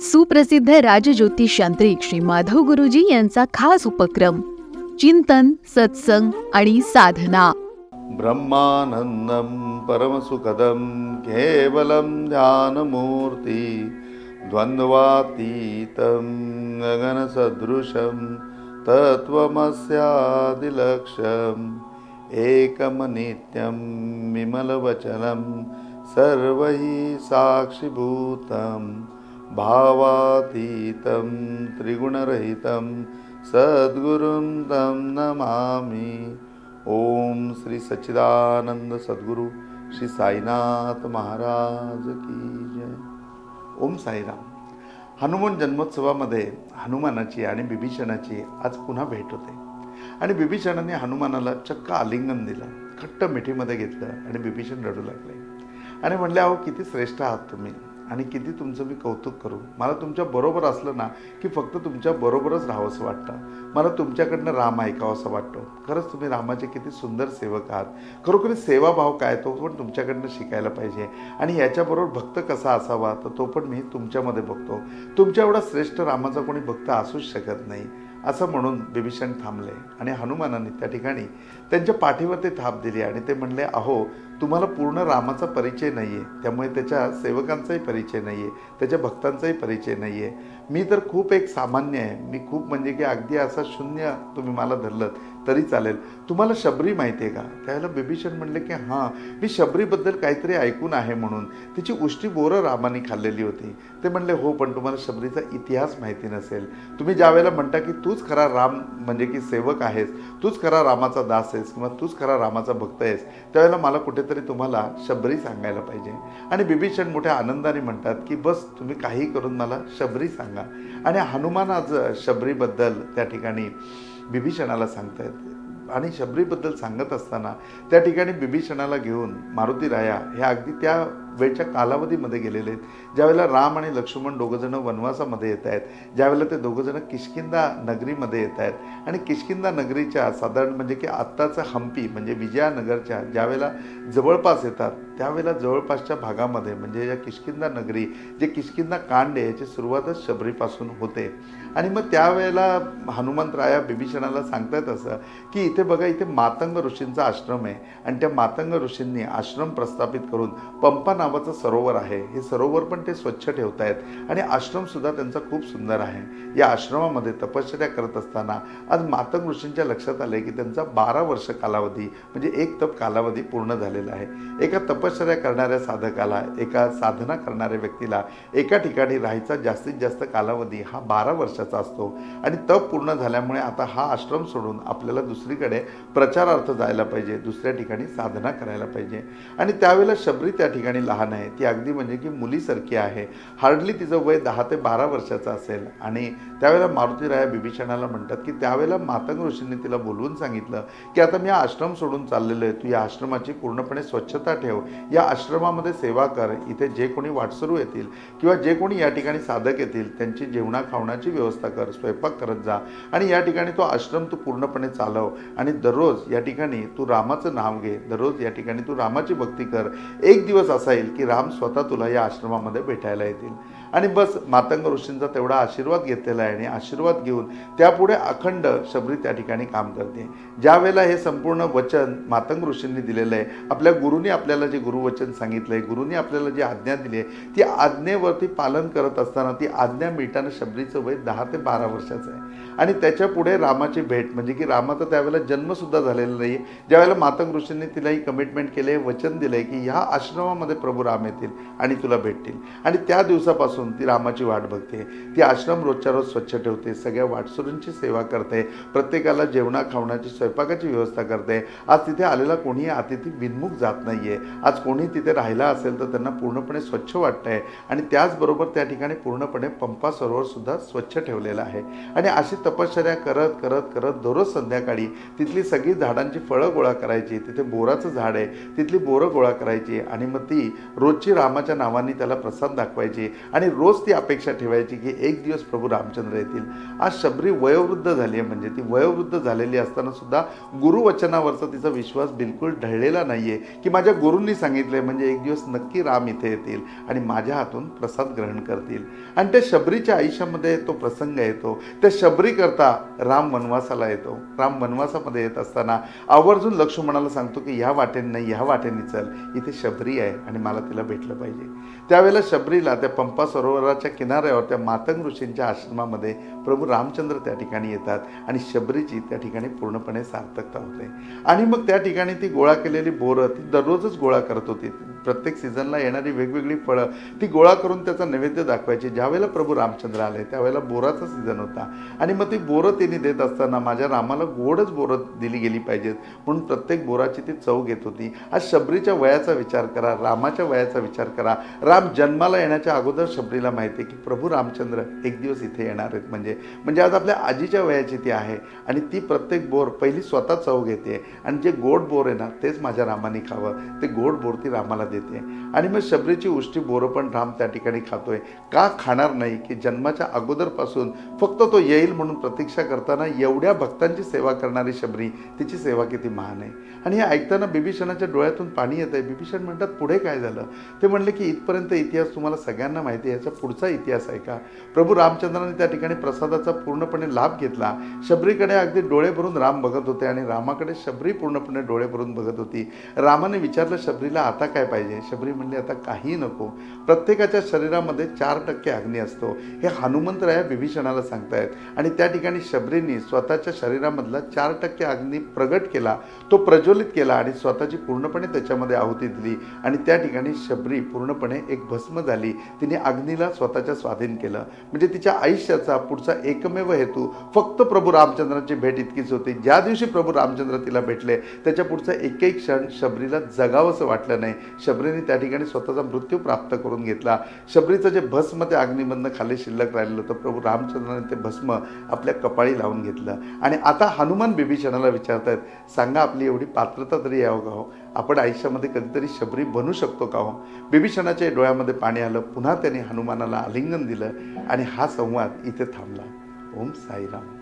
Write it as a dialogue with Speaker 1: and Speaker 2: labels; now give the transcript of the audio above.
Speaker 1: सुप्रसिद्ध राजज्योतिष यांत्रिक श्री माधव गुरुजी यांचा खास उपक्रम चिंतन सत्संग आणि साधना.
Speaker 2: ब्रह्मानन्दं परमसुखदं केवलं ध्यानमूर्ति द्वन्द्वातीतं गगनसदृशं तत्त्वमस्यादिलक्षम् एकमनित्यं विमलवचनं सर्वैः साक्षिभूतं भावातीतं त्रिगुणरहितं सद्गुरुं तं नमामि। ओम श्री सच्चिदानंद सद्गुरु श्री साईनाथ महाराज की जय। ओम साईराम। हनुमान जन्मोत्सवामध्ये हनुमानाची आणि बिभीषणाची आज पुन्हा भेट होते. आणि बिभीषणाने हनुमानाला चक्क आलिंगन दिलं खट्ट मिठीमध्ये घेतलं आणि बिभीषण रडू लागले. आणि म्हणले अहो किती श्रेष्ठ आहात तुम्ही. आणि किती तुमचं मी कौतुक करू? मला तुमच्या बरोबर असलं ना की फक्त तुमच्या बरोबरच राहावंसं वाटतं. मला तुमच्याकडनं राम ऐकावंसं वाटतो. खरंच तुम्ही रामाचे किती सुंदर सेवक आहात. खरोखरी सेवाभाव काय तो पण तुमच्याकडनं शिकायला पाहिजे. आणि याच्याबरोबर भक्त कसा असावा तर तो पण मी तुमच्यामध्ये बघतो. तुमच्या एवढा श्रेष्ठ रामाचा कोणी भक्त असूच शकत नाही. असं म्हणून बिभीषण थांबले आणि हनुमानाने त्या ठिकाणी त्यांच्या पाठीवर ते थाप दिली आणि ते म्हणले अहो तुम्हाला पूर्ण रामाचा परिचय नाही आहे त्यामुळे त्याच्या सेवकांचाही परिचय नाही आहे त्याच्या भक्तांचाही परिचय नाही आहे मी तर खूप एक सामान्य आहे. मी खूप म्हणजे की अगदी असा शून्य तुम्ही मला धरलं तरी चालेल. तुम्हाला शबरी माहिती आहे का? त्यावेळेला बिभीषण म्हणले की हां मी शबरीबद्दल काहीतरी ऐकून आहे म्हणून. तिची उष्टी बोरं रामाने खाल्लेली होती. ते म्हणले हो पण तुम्हाला शबरीचा इतिहास माहिती नसेल. तुम्ही ज्यावेळेला म्हणता की तूच खरा राम म्हणजे की सेवक आहेस तूच खरा रामाचा दास आहेस किंवा तूच खरा रामाचा भक्त आहेस त्यावेळेला मला कुठेतरी तुम्हाला शबरी सांगायला पाहिजे. आणि बिभीषण मोठ्या आनंदाने म्हणतात की बस तुम्ही काही करून मला शबरी सांगा. आणि हनुमान आज शबरीबद्दल त्या ठिकाणी बिभीषणाला येते. आणि शबरीबद्दल सांगत असताना त्या ठिकाणी बिभीषणाला घेऊन मारुती राया हे अगदी त्या वेळच्या कालावधीमध्ये गेलेले आहेत. ज्यावेळेला राम आणि लक्ष्मण दोघंजणं वनवासामध्ये येत आहेत ज्यावेळेला ते दोघंजणं किशकिंदा नगरीमध्ये येत आहेत. आणि किशकिंदा नगरीच्या साधारण म्हणजे की आत्ताचं हम्पी म्हणजे विजयानगरच्या ज्यावेळेला जवळपास येतात त्यावेळेला जवळपासच्या भागामध्ये म्हणजे या किशकिंदा नगरी जे किशकिंदा कांड आहे याची सुरुवातच शबरीपासून होते. आणि मग त्यावेळेला हनुमंतराया बिभीषणाला सांगतायत असं की इथे बघा इथे मातंग ऋषींचा आश्रम आहे. आणि त्या मातंग ऋषींनी आश्रम प्रस्थापित करून पंपा नावाचं सरोवर आहे. हे सरोवर पण ते स्वच्छ ठेवत आहेत आणि आश्रमसुद्धा त्यांचा खूप सुंदर आहे. या आश्रमामध्ये तपश्चर्या करत असताना आज मातंग ऋषींच्या लक्षात आले की त्यांचा बारा वर्ष कालावधी म्हणजे एक तप कालावधी पूर्ण झालेला आहे. एका तपश्चर्या करणाऱ्या साधकाला एका साधना करणाऱ्या व्यक्तीला एका ठिकाणी राहायचा जास्तीत जास्त कालावधी हा बारा वर्षाचा असतो. आणि तप पूर्ण झाल्यामुळे आता हा आश्रम सोडून आपल्याला दुसरीकडे प्रचारार्थ जायला पाहिजे दुसऱ्या ठिकाणी साधना करायला पाहिजे. आणि त्यावेळेला शबरी त्या ठिकाणी लहान आहे. ती अगदी म्हणजे की मुलीसारखी आहे. हार्डली तिचं वय दहा ते बारा वर्षाचं असेल. आणि त्यावेळेला मारुतीराया बिभीषणाला म्हणतात की त्यावेळेला मातंग ऋषींनी तिला बोलवून सांगितलं की आता मी आश्रम सोडून चाललेलो आहे. तू या आश्रमाची पूर्णपणे स्वच्छता ठेव. या आश्रमामध्ये सेवा कर. इथे जे कोणी वाटसरू येतील किंवा जे कोणी या ठिकाणी साधक येतील त्यांची जेवणा खावण्याची व्यवस्था कर. स्वयंपाक करत जा. आणि या ठिकाणी तो आश्रम तू पूर्णपणे चालव. आणि दररोज या ठिकाणी तू रामाचं नाव घे दररोज या ठिकाणी तू रामाची भक्ती कर. एक दिवस असा येईल की राम स्वतः तुला या आश्रमामध्ये भेटायला येतील. आणि बस मातंग ऋषींचा तेवढा आशीर्वाद घेतलेला आहे आणि आशीर्वाद घेऊन त्यापुढे अखंड शबरी त्या ठिकाणी काम करते. ज्यावेळेला हे संपूर्ण वचन मातंग ऋषींनी दिलेलं आहे आपल्या गुरुनी आपल्याला जे गुरुवचन सांगितलं आहे गुरुनी आपल्याला जी आज्ञा दिली आहे ती आज्ञेवरती पालन करत असताना ती आज्ञा मिळताना शबरीचं वय दहा ते बारा वर्षाचं आहे. आणि त्याच्या पुढे रामाची भेट म्हणजे की रामाचं त्यावेळेला जन्मसुद्धा झालेला नाही आहे ज्यावेळेला मातंग ऋषींनी तिलाही कमिटमेंट केले वचन दिलं आहे की ह्या आश्रमामध्ये प्रभू राम येतील आणि तुला भेटतील. आणि त्या दिवसापासून ती रामाची वाट बघते. ती आश्रम रोजच्या रोज स्वच्छ ठेवते सगळ्या वाटसरूंची सेवा करते प्रत्येकाला जेवणा खावण्याची स्वयंपाकाची व्यवस्था करते. आज तिथे आलेला कोणीही अतिथी विनमुख जात नाही आहे आज कोणी तिथे राहिला असेल तर त्यांना पूर्णपणे स्वच्छ वाटतं आहे आणि त्याचबरोबर त्या ठिकाणी पूर्णपणे पंपा सरोवरसुद्धा स्वच्छ ठेवलेलं आहे. आणि अशी तपश्चर्या करत करत करत दररोज संध्याकाळी तिथली सगळी झाडांची फळं गोळा करायची तिथे बोराचं झाड आहे तिथली बोरं गोळा करायची आणि मग ती रोजची रामाच्या नावाने त्याला प्रसाद दाखवायची आणि रोज ती अपेक्षा ठेवायची की एक दिवस प्रभू रामचंद्र येतील. आज शबरी वयोवृद्ध झाली आहे म्हणजे ती वयोवृद्ध झालेली असताना सुद्धा गुरुवचनावरचा तिचा विश्वास बिलकुल ढळलेला नाही आहे की माझ्या गुरूंनी आहे म्हणजे एक दिवस नक्की राम इथे येतील आणि माझ्या हातून प्रसाद ग्रहण करतील. आणि त्या शबरीच्या आयुष्यामध्ये तो प्रसंग येतो. त्या शबरीकरता राम वनवासाला येतो. राम वनवासा वनवासामध्ये येत असताना आवर्जून लक्ष्मणाला सांगतो की ह्या वाटेने नाही ह्या वाटेने चल. इथे शबरी आहे आणि मला तिला भेटलं पाहिजे. त्यावेळेला शबरीला त्या पंपा सरोवराच्या किनाऱ्यावर त्या मातंग ऋषींच्या आश्रमामध्ये प्रभू रामचंद्र त्या ठिकाणी येतात आणि शबरीची त्या ठिकाणी पूर्णपणे सार्थकता होते. आणि मग त्या ठिकाणी ती गोळा केलेली बोरं ती दररोजच गोळा करत होती. प्रत्येक सीझनला येणारी वेगवेगळी फळं ती गोळा करून त्याचा नैवेद्य दाखवायची. ज्यावेळेला प्रभू रामचंद्र आले त्यावेळेला बोराचा सीझन होता. आणि मग ती बोरं तिने देत असताना माझ्या रामाला गोडच बोरं दिली गेली पाहिजेत. म्हणून प्रत्येक बोराची ती चव घेत होती. आज शबरीच्या वयाचा विचार करा रामाच्या वयाचा विचार करा. राम जन्माला येण्याच्या अगोदर शबरीला माहिती आहे की प्रभू रामचंद्र एक दिवस इथे येणार आहेत. म्हणजे म्हणजे आज आपल्या आजीच्या वयाची ती आहे. आणि ती प्रत्येक बोर पहिली स्वतः चव घेते. आणि जे गोड बोर आहे ना तेच माझ्या रामाने खावं. ते गोड बोर ती रामाला देते. आणि मग शबरीची उष्टी बोरं पण राम त्या ठिकाणी खातोय. का खाणार नाही की जन्माच्या अगोदरपासून फक्त तो येईल म्हणून प्रतीक्षा करताना एवढ्या भक्तांची सेवा करणारी शबरी तिची सेवा किती महान आहे. आणि हे ऐकताना बिभीषणाच्या डोळ्यातून पाणी येत आहे. बिभीषण म्हणतात पुढे काय झालं? ते म्हणले की इथपर्यंत इतिहास तुम्हाला सगळ्यांना माहिती आहे. याचा पुढचा इतिहास आहे का? प्रभू रामचंद्राने त्या ठिकाणी प्रसादाचा पूर्णपणे लाभ घेतला. शबरीकडे अगदी डोळे भरून राम बघत होते आणि रामाकडे शबरी पूर्णपणे डोळे भरून बघत होती. रामाने विचारलं शबरीला आता काय पाहिजे? शबरी म्हणली आता काही नको. प्रत्येकाच्या शरीरामध्ये चार टक्के अग्नी असतो. हे हनुमंतराया विभीषणाला सांगतायत. आणि त्या ठिकाणी शबरीने स्वतःच्या शरीरामधला चार टक्के अग्नी प्रगट केला तो प्रज्वलित केला आणि स्वतःची पूर्णपणे त्याच्यामध्ये आहुती दिली आणि त्या ठिकाणी शबरी पूर्णपणे एक भस्म झाली. तिने अग्नीला स्वतःच्या स्वाधीन केलं. म्हणजे तिच्या आयुष्याचा पुढचा एकमेव हेतू फक्त प्रभू रामचंद्रांची भेट इतकीच होती. ज्या दिवशी प्रभू रामचंद्र तिला भेटले त्याच्या पुढचा एकही क्षण शबरीला जगावंसं वाटलं नाही. शबरीने त्या ठिकाणी स्वतःचा मृत्यू प्राप्त करून घेतला. शबरीचं जे भस्म त्या अग्निबंध खाली शिल्लक राहिलेलं होतं प्रभू रामचंद्राने ते भस्म आपल्या कपाळी लावून घेतलं. आणि आता हनुमान बिभीषणाला विचारतायत सांगा आपली एवढी पात्रता तरी यावं का हो? आपण आयुष्यामध्ये कधीतरी शबरी बनू शकतो का हो? बिभीषणाच्या डोळ्यामध्ये पाणी आलं पुन्हा त्याने हनुमानाला आलिंगन दिलं आणि हा संवाद इथे थांबला. ओम साईराम.